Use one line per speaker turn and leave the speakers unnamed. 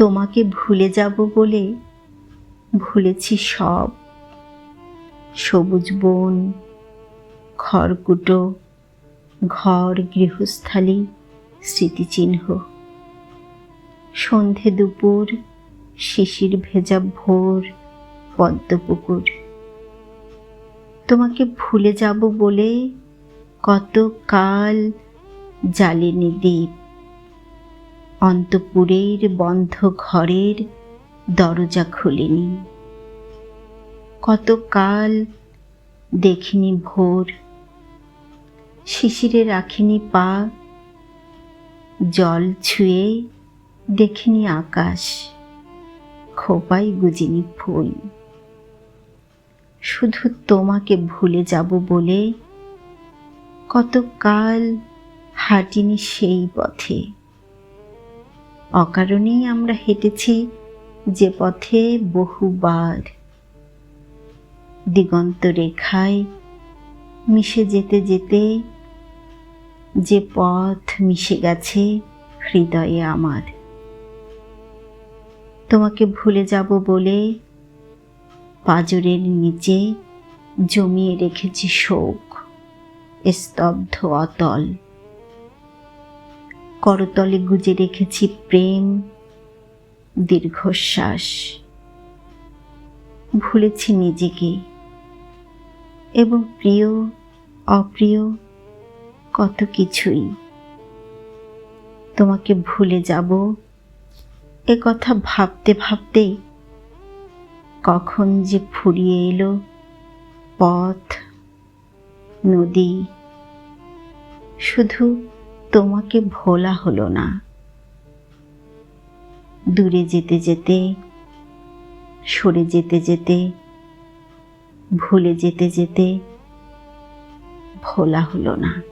তোমাকে ভুলে যাব বলে ভুলেছি সব। সবুজ বন, খড়কুটো, ঘর, গৃহস্থালী, স্মৃতিচিহ্ন। সন্ধে দুপুর, শিশির ভেজা ভোর, পদ্মপুকুর। তোমাকে ভুলে যাব বলে কত কাল জ্বালেনি দ্বীপ অন্তপুরের বন্ধ ঘরের দরজা খুলিনি। কতকাল দেখিনি ভোর, শিশিরে রাখিনি পা, জল ছুঁয়ে দেখিনি আকাশ খোপায় গুজিনি ফুল। শুধু তোমাকে ভুলে যাব বলে কতকাল হাঁটিনি সেই পথে। অকারণেই আমরা হেঁটেছি যে পথে বহুবার। দিগন্ত রেখায় মিশে যেতে যেতে যে পথ মিশে গেছে হৃদয়ে আমার। তোমাকে ভুলে যাব বলে পাজরের নিচে জমিয়ে রেখেছি শোক, স্তব্ধ অতল। করতলে গুজে রেখেছি প্রেম, দীর্ঘশ্বাস। ভুলেছি নিজেকে এবং প্রিয়, অপ্রিয় কত কিছুই। তোমাকে ভুলে যাব, এ কথা ভাবতে ভাবতেই কখন যে ফুরিয়ে এলো পথ, নদী, শুধু তোমাকে ভোলা হলো না। দূরে যেতে যেতে, সরে যেতে যেতে, ভুলে যেতে যেতে ভোলা হলো না।